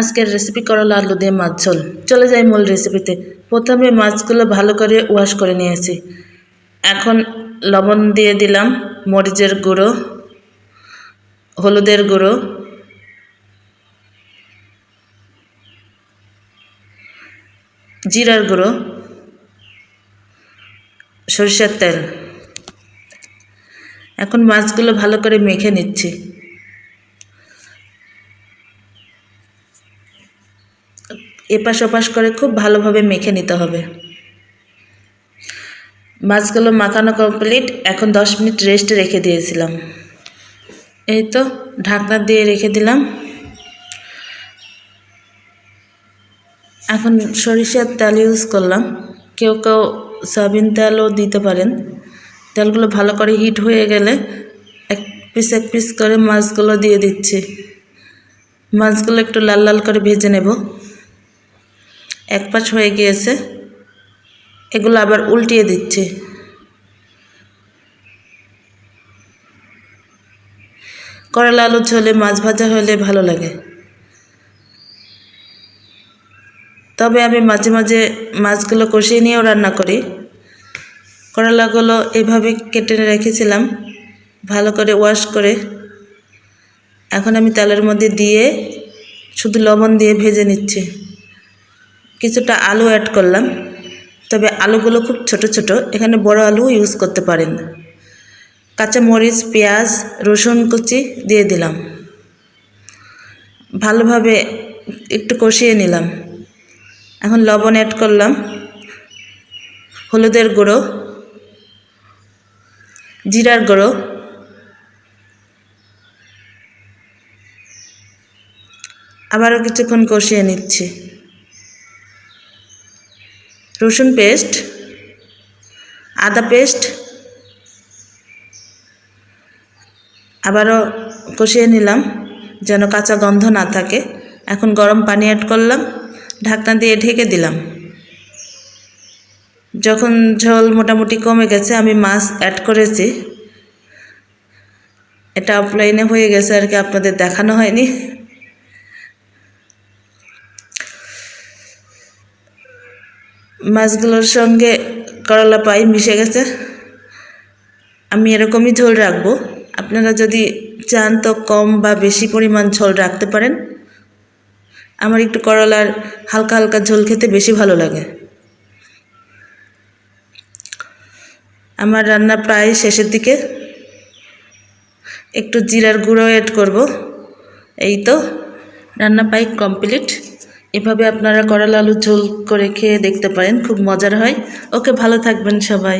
আজকের রেসিপি করলা আলু দিয়ে মাছ ঝোল চলে যাই মূল রেসিপিতে প্রথমে মাছগুলো ভালো করে ওয়াশ করে নিয়েছি। এখন লবণ দিয়ে দিলাম মরিচের গুঁড়ো, হলুদের গুঁড়ো, জিরার গুঁড়ো, সরিষার তেল। এখন মাছগুলো ভালো করে মেখে নিচ্ছি। এপাশ ওপাশ করে খুব ভালোভাবে মেখে নিতে হবে। মাছগুলো মাখানো কমপ্লিট এখন দশ মিনিট রেস্টে রেখে দিয়েছিলাম। এই তো ঢাকনা দিয়ে রেখে দিলাম। এখন সরিষার তেল ইউজ করলাম। কেউ কেউ সয়াবিন তেলও দিতে পারেন। তেলগুলো ভালো করে হিট হয়ে গেলে এক পিস এক পিস করে মাছগুলো দিয়ে দিচ্ছি। মাছগুলো একটু লাল লাল করে ভেজে নেব। এক পাশ হয়ে গিয়েছে। এগুলো আবার উল্টিয়ে দিচ্ছি। করলা আলু ঝোলে, মাছ ভাজা হলে ভালো লাগে। তবে আমি মাঝে মাঝে মাছগুলো কষিয়ে নিয়েও রান্না করি। করলাগুলো এভাবে কেটে রেখেছিলাম, ভালো করে ওয়াশ করে। এখন আমি তেলের মধ্যে দিয়ে শুধু লবণ দিয়ে ভেজে নিচ্ছি। কিছুটা আলু অ্যাড করলাম। তবে আলুগুলো খুব ছোট ছোট, এখানে বড় আলু ইউজ করতে পারেন। কাঁচা মরিচ পেঁয়াজ, রসুন কুচি দিয়ে দিলাম। ভালোভাবে একটু কষিয়ে নিলাম। এখন লবণ অ্যাড করলাম। হলুদের গুঁড়ো, জিরার গুঁড়ো, আবারও কিছুক্ষণ কষিয়ে নিচ্ছি। রসুন পেস্ট, আদা পেস্ট, আবারও কষিয়ে নিলাম যেন কাঁচা গন্ধ না থাকে। এখন গরম পানি অ্যাড করলাম, ঢাকনা দিয়ে ঢেকে দিলাম। যখন ঝোল মোটামুটি কমে গেছে, আমি মাছ অ্যাড করেছি। এটা অফলাইনে হয়ে গেছে আর কি, আপনাদের দেখানো হয়নি। মাছগুলোর সঙ্গে করলা পাই মিশে গেছে। আমি এরকমই ঝোল রাখব। আপনারা যদি চান তো কম বা বেশি পরিমাণ ঝোল রাখতে পারেন। আমার একটু করলার হালকা হালকা ঝোল খেতে বেশি ভালো লাগে। আমার রান্না প্রায় শেষের দিকে। একটু জিরার গুঁড়ো অ্যাড করব। এই তো, রান্না পাই কমপ্লিট এভাবে আপনারা করাল আলু ঝোল করে খেয়ে দেখতে পারেন, খুব মজার হয়। ওকে ভালো থাকবেন সবাই।